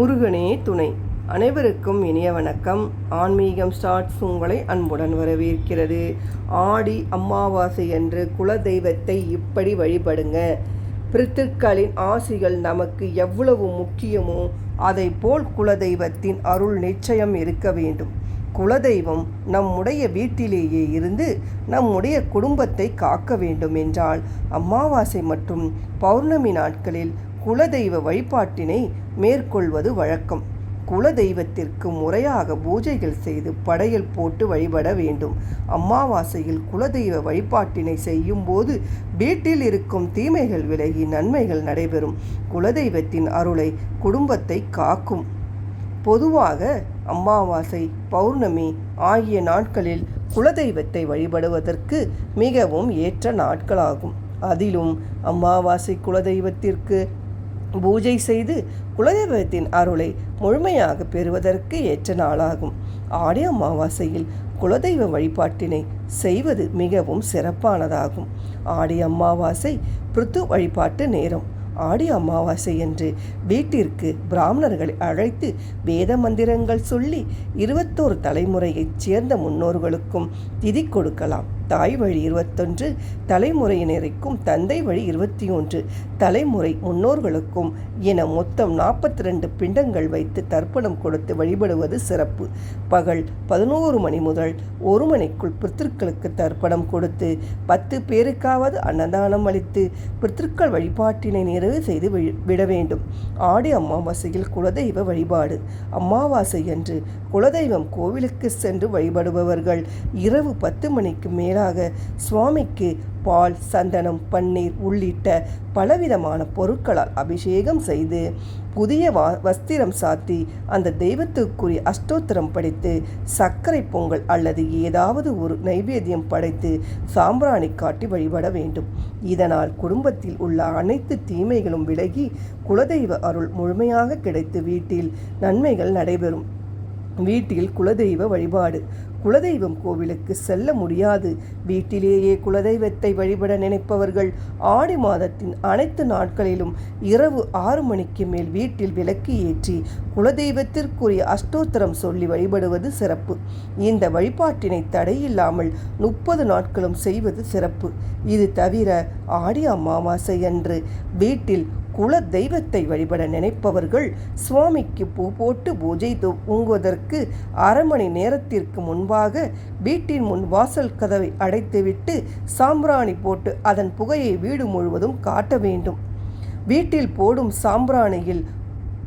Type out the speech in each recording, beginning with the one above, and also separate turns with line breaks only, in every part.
முருகனே துணை. அனைவருக்கும் இனிய வணக்கம். ஆன்மீகம் ஸ்டார்ட்ஸ் உங்களை அன்புடன் வரவேற்கிறது. ஆடி அமாவாசை என்று குலதெய்வத்தை இப்படி வழிபடுங்க. பிரித்திருக்களின் ஆசிகள் நமக்கு எவ்வளவு முக்கியமோ அதை போல் குலதெய்வத்தின் அருள் நிச்சயம் இருக்க வேண்டும். குலதெய்வம் நம்முடைய வீட்டிலேயே இருந்து நம்முடைய குடும்பத்தை காக்க வேண்டும் என்றால் அமாவாசை மற்றும் பௌர்ணமி நாட்களில் குலதெய்வ வழிபாட்டினை மேற்கொள்வது வழக்கம். குலதெய்வத்திற்கு முறையாக பூஜைகள் செய்து படையல் போட்டு வழிபட வேண்டும். அமாவாசையில் குலதெய்வ வழிபாட்டினை செய்யும்போது வீட்டில் இருக்கும் தீமைகள் விலகி நன்மைகள் நடைபெறும். குலதெய்வத்தின் அருளை குடும்பத்தை காக்கும். பொதுவாக அமாவாசை பௌர்ணமி ஆகிய நாட்களில் குலதெய்வத்தை வழிபடுவதற்கு மிகவும் ஏற்ற நாட்களாகும். அதிலும் அமாவாசை குலதெய்வத்திற்கு பூஜை செய்து குலதெய்வத்தின் அருளை முழுமையாக பெறுவதற்கு ஏற்ற நாளாகும். ஆடி அமாவாசையில் குலதெய்வ வழிபாட்டினை செய்வது மிகவும் சிறப்பானதாகும். ஆடி அமாவாசை பிருத்து வழிபாட்டு நேரம். ஆடி அமாவாசை என்று வீட்டிற்கு பிராமணர்களை அழைத்து வேத மந்திரங்கள் சொல்லி இருபத்தோரு தலைமுறையைச் சேர்ந்த முன்னோர்களுக்கும் திதி கொடுக்கலாம். தாய் வழி இருபத்தொன்று தலைமுறையினருக்கும் தந்தை வழி இருபத்தி ஒன்று தலைமுறை முன்னோர்களுக்கும் என மொத்தம் நாற்பத்தி ரெண்டு பிண்டங்கள் வைத்து தர்ப்பணம் கொடுத்து வழிபடுவது சிறப்பு. பகல் பதினோரு மணி முதல் ஒரு மணிக்குள் பித்திருக்களுக்கு தர்ப்பணம் கொடுத்து பத்து பேருக்காவது அன்னதானம் அளித்து பித்திருக்கள் வழிபாட்டினை நிறைவு செய்து விட வேண்டும் ஆடி அமாவாசையில் குலதெய்வ வழிபாடு. அமாவாசை அன்று குலதெய்வம் கோவிலுக்கு சென்று வழிபடுபவர்கள் இரவு பத்து மணிக்கு மேலாக சுவாமிக்கு பால் சந்தனம் பன்னீர் உள்ளிட்ட பலவிதமான பொருட்களால் அபிஷேகம் செய்து புதிய வா வஸ்திரம் சாத்தி அந்த தெய்வத்துக்குரிய அஷ்டோத்திரம் படித்து சர்க்கரை பொங்கல் அல்லது ஏதாவது ஒரு நைவேத்தியம் படைத்து சாம்பிராணி காட்டி வழிபட வேண்டும். இதனால் குடும்பத்தில் உள்ள அனைத்து தீமைகளும் விலகி குலதெய்வ அருள் முழுமையாக கிடைத்து வீட்டில் நன்மைகள் நடைபெறும். வீட்டில் குலதெய்வ வழிபாடு குலதெய்வம் கோவிலுக்கு செல்ல முடியாது. வீட்டிலேயே குலதெய்வத்தை வழிபட நினைப்பவர்கள் ஆடி மாதத்தின் அனைத்து நாட்களிலும் இரவு ஆறு மணிக்கு மேல் வீட்டில் விளக்கு ஏற்றி குலதெய்வத்திற்குரிய அஷ்டோத்திரம் சொல்லி வழிபடுவது சிறப்பு. இந்த வழிபாட்டினை தடையில்லாமல் முப்பது நாட்களும் செய்வது சிறப்பு. இது தவிர ஆடி அமாவாசை அன்று வீட்டில் குல தெய்வத்தை வழிபட நினைப்பவர்கள் சுவாமிக்கு பூ போட்டு பூஜை தூங்குவதற்கு அரை மணி நேரத்திற்கு முன்பாக வீட்டின் முன் வாசல் கதவை அடைத்துவிட்டு சாம்பிராணி போட்டு அதன் புகையை வீடு முழுவதும் காட்ட வேண்டும். வீட்டில் போடும் சாம்பிராணியில்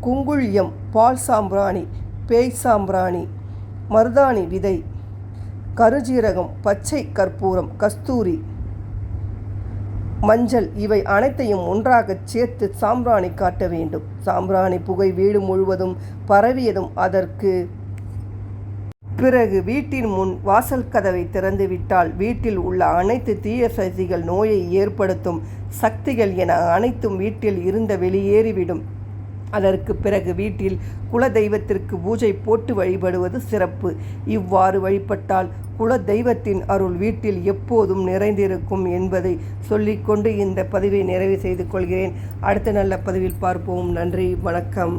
குங்குழியம் பால் சாம்பிராணி பேய் சாம்பிராணி மருதாணி விதை கருஜீரகம் பச்சை கற்பூரம் கஸ்தூரி மஞ்சள் இவை அனைத்தையும் ஒன்றாகச் சேர்த்து சாம்பிராணி காட்ட வேண்டும். சாம்பிராணி புகை வீடு முழுவதும் பரவியதும் அதற்கு பிறகு வீட்டின் முன் வாசல் கதவை திறந்துவிட்டால் வீட்டில் உள்ள அனைத்து தீய சக்திகள் நோயை ஏற்படுத்தும் சக்திகள் என அனைத்தும் வீட்டில் இருந்த வெளியேறிவிடும். அதற்கு பிறகு வீட்டில் குல தெய்வத்திற்கு பூஜை போட்டு வழிபடுவது சிறப்பு. இவ்வாறு வழிபட்டால் குல தெய்வத்தின் அருள் வீட்டில் எப்போதும் நிறைந்திருக்கும் என்பதை சொல்லிக்கொண்டு இந்த பதிவை நிறைவு செய்து கொள்கிறேன். அடுத்த நல்ல பதிவில் பார்ப்போம். நன்றி. வணக்கம்.